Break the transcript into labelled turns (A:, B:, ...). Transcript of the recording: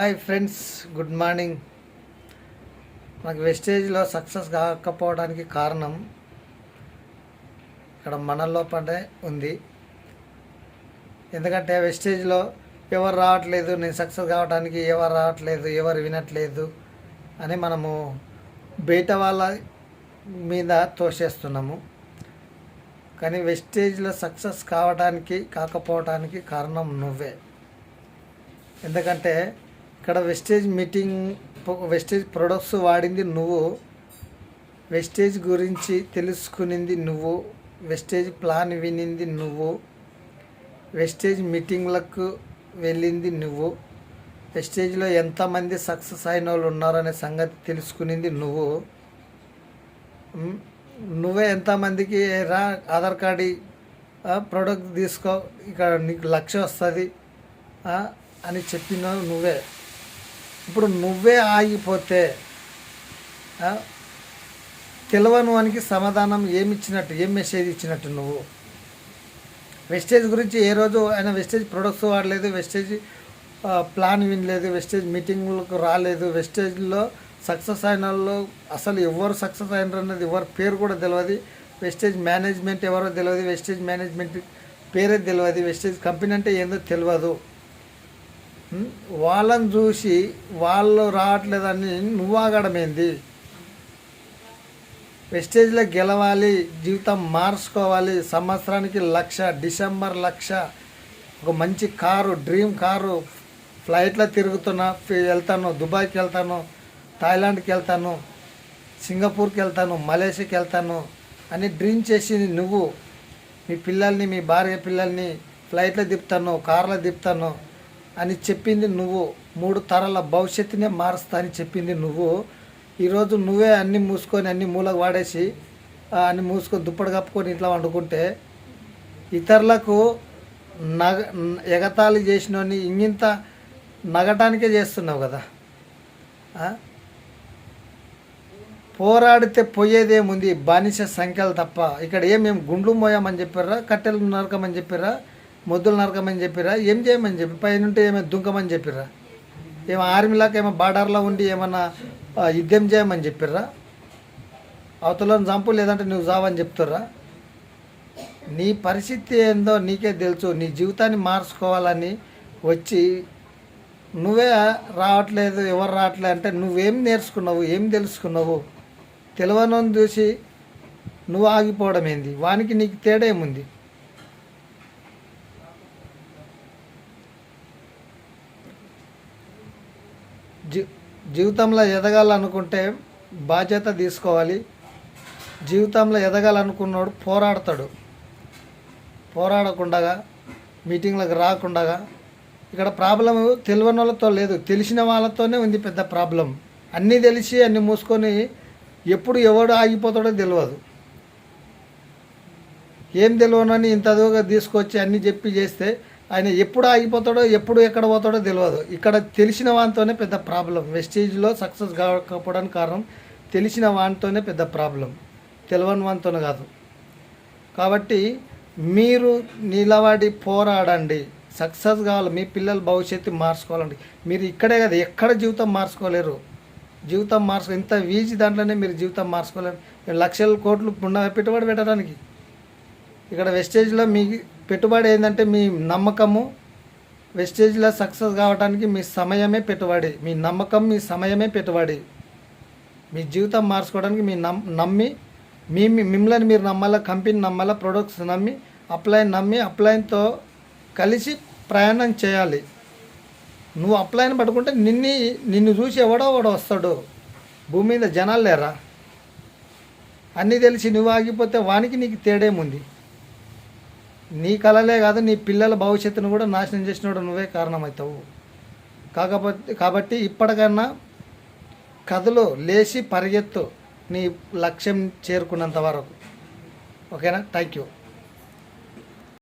A: Hi friends good morning. నాకు వెస్టేజ్లో success కాకపోవడానికి కారణం ఇక్కడ మన లోపలే ఉంది. ఎందుకంటే వెస్టేజ్లో ఎవరు రావట్లేదు నేను సక్సెస్ కావడానికి ఎవరు రావట్లేదు ఎవరు వినట్లేదు అని మనము బయట వాళ్ళ మీద తోసేస్తున్నాము. కానీ వెస్టేజ్లో సక్సెస్ కావడానికి కాకపోవడానికి కారణం నువ్వే. ఎందుకంటే ఇక్కడ వెస్టేజ్ మీటింగ్ వెస్టేజ్ ప్రొడక్ట్స్ వాడింది నువ్వు. వెస్టేజ్ గురించి తెలుసుకునింది నువ్వు. వెస్టేజ్ ప్లాన్ వినింది నువ్వు. వెస్టేజ్ మీటింగ్లకు వెళ్ళింది నువ్వు. వెస్టేజ్లో ఎంతమంది సక్సెస్ అయిన వాళ్ళు ఉన్నారనే సంగతి తెలుసుకునింది నువ్వు. నువ్వే ఎంతమందికి రా ఆధార్ కార్డు ప్రోడక్ట్ తీసుకో ఇక్కడ నీకు లక్ష్యం వస్తుంది అని చెప్పినావు నువ్వే. ఇప్పుడు నువ్వే ఆగిపోతే ఆ, తెలవను సమాధానం ఏమి ఇచ్చినట్టు ఏం మెసేజ్ ఇచ్చినట్టు నువ్వు? వెస్టేజ్ గురించి ఏ రోజు ఆయన వెస్టేజ్ ప్రొడక్ట్స్ వాడలేదు వెస్టేజ్ ప్లాన్ వినలేదు వెస్టేజ్ మీటింగ్లకు రాలేదు వెస్టేజ్లో సక్సెస్ అయిన వాళ్ళు అసలు ఎవరు సక్సెస్ అయినారు అన్నది ఎవరి పేరు కూడా తెలియదు వెస్టేజ్ మేనేజ్మెంట్ ఎవరో తెలియదు వెస్టేజ్ మేనేజ్మెంట్ పేరే తెలియదు వెస్టేజ్ కంపెనీ అంటే ఏందో తెలియదు వాళ్ళని చూసి వాళ్ళు రావట్లేదని నువ్వు ఆగడమేంది వెస్టేజ్లో గెలవాలి జీవితం మార్చుకోవాలి సంవత్సరానికి లక్ష డిసెంబర్ లక్ష ఒక మంచి కారు డ్రీమ్ కారు ఫ్లైట్లో తిరుగుతున్నా వెళ్తాను దుబాయ్కి వెళ్తాను థాయిలాండ్కి వెళ్తాను సింగపూర్కి వెళ్తాను మలేషియాకి వెళ్తాను అని డ్రీమ్ చేసింది నువ్వు. మీ పిల్లల్ని మీ భార్య పిల్లల్ని ఫ్లైట్లో దిపుతాను కార్లో దిపుతాను. అని చెప్పింది నువ్వు. మూడు తరాల భవిష్యత్తునే మారుస్తా అని చెప్పింది నువ్వు. ఈరోజు నువ్వే అన్ని మూసుకొని అన్ని మూలకు వాడేసి అన్ని మూసుకొని దుప్పటి కప్పుకొని ఇట్లా వండుకుంటే ఇతరులకు నగ ఎగతాళి చేసినోని ఇంగింత నగటానికే చేస్తున్నావు కదా. పోరాడితే పోయేదేముంది? బానిస సంఖ్యలు తప్ప. ఇక్కడ ఏం మేము గుండ్లు మోయామని చెప్పారా? కట్టెలు నరకమని చెప్పారా? మొద్దులు నరకమని చెప్పిరా? ఏం చేయమని చెప్పి? పైనుంటే ఏమైనా దుంకమని చెప్పిరా? ఏమో ఆర్మీలాగా ఏమో బార్డర్లో ఉండి ఏమన్నా యుద్ధం చేయమని చెప్పిర్రా? అవతలను చంపు లేదంటే నువ్వు చావని చెప్తుర్రా? నీ పరిస్థితి ఏందో నీకే తెలుసు. నీ జీవితాన్ని మార్చుకోవాలని వచ్చి నువ్వే రావట్లేదు ఎవరు రావట్లేదు అంటే నువ్వేం నేర్చుకున్నావు ఏం తెలుసుకున్నావు? తెలియనోని చూసి నువ్వు ఆగిపోవడం ఏంది వానికి నీకు తేడా ఏముంది? జీ జీవితంలో ఎదగాలనుకుంటే బాధ్యత తీసుకోవాలి. జీవితంలో ఎదగాలనుకున్నాడు పోరాడతాడు. పోరాడకుండగా మీటింగ్లకు రాకుండగా ఇక్కడ ప్రాబ్లం తెలియని వాళ్ళతో లేదు తెలిసిన వాళ్ళతోనే ఉంది పెద్ద ప్రాబ్లం. అన్నీ తెలిసి అన్నీ మూసుకొని ఎప్పుడు ఎవడు ఆగిపోతాడో తెలియదు ఏం తెలియనని ఇంత తీసుకొచ్చి అన్నీ చెప్పి చేస్తే ఆయన ఎప్పుడు ఆగిపోతాడో ఎప్పుడు ఎక్కడ పోతాడో తెలియదు ఇక్కడ తెలిసిన వానితోనే పెద్ద ప్రాబ్లం. వెస్టేజ్లో సక్సెస్ కాకపోవడానికి కారణం తెలిసిన వానితోనే పెద్ద ప్రాబ్లం. తెలియని వానితోనే కాదు. కాబట్టి మీరు నిలబడి పోరాడండి. సక్సెస్ కావాలి. మీ పిల్లల భవిష్యత్తు మార్చుకోవాలండి. మీరు ఇక్కడే కదా ఎక్కడ జీవితం మార్చుకోలేరు. జీవితం మార్చుకో ఇంత వీజీ దాంట్లోనే మీరు జీవితం మార్చుకోలేరు. లక్షల కోట్లు పుండ పెట్టుబడి పెట్టడానికి. ఇక్కడ వెస్టేజ్లో మీ పెట్టుబడి ఏంటంటే మీ నమ్మకము వెస్టేజ్లో సక్సెస్ కావడానికి మీ సమయమే పెట్టుబడి. మీ నమ్మకం మీ సమయమే పెట్టుబడి. మీ జీవితం మార్చుకోవడానికి మీ నమ్మి మీ మిమ్మల్ని మీరు నమ్మాలా కంపెనీ నమ్మాలా ప్రొడక్ట్స్ నమ్మి అప్లైన్ నమ్మి అప్లైన్తో కలిసి ప్రయాణం చేయాలి. నువ్వు అప్లైన్ పట్టుకుంటే నిన్ను నిన్ను చూసి ఎవడో ఎవడో వస్తాడు. భూమి మీద జనాలు లేరా? అన్నీ తెలిసి నువ్వు ఆగిపోతే వానికి నీకు తేడేముంది? నీ కళలే కాదు నీ పిల్లల భవిష్యత్తును కూడా నాశనం చేసినోడు నువ్వే కారణమవుతావు. కాకపోతే కాబట్టి ఇప్పటికన్నా కథలు లేచి పరిగెత్తు నీ లక్ష్యం చేరుకున్నంత వరకు. ఓకేనా? Thank you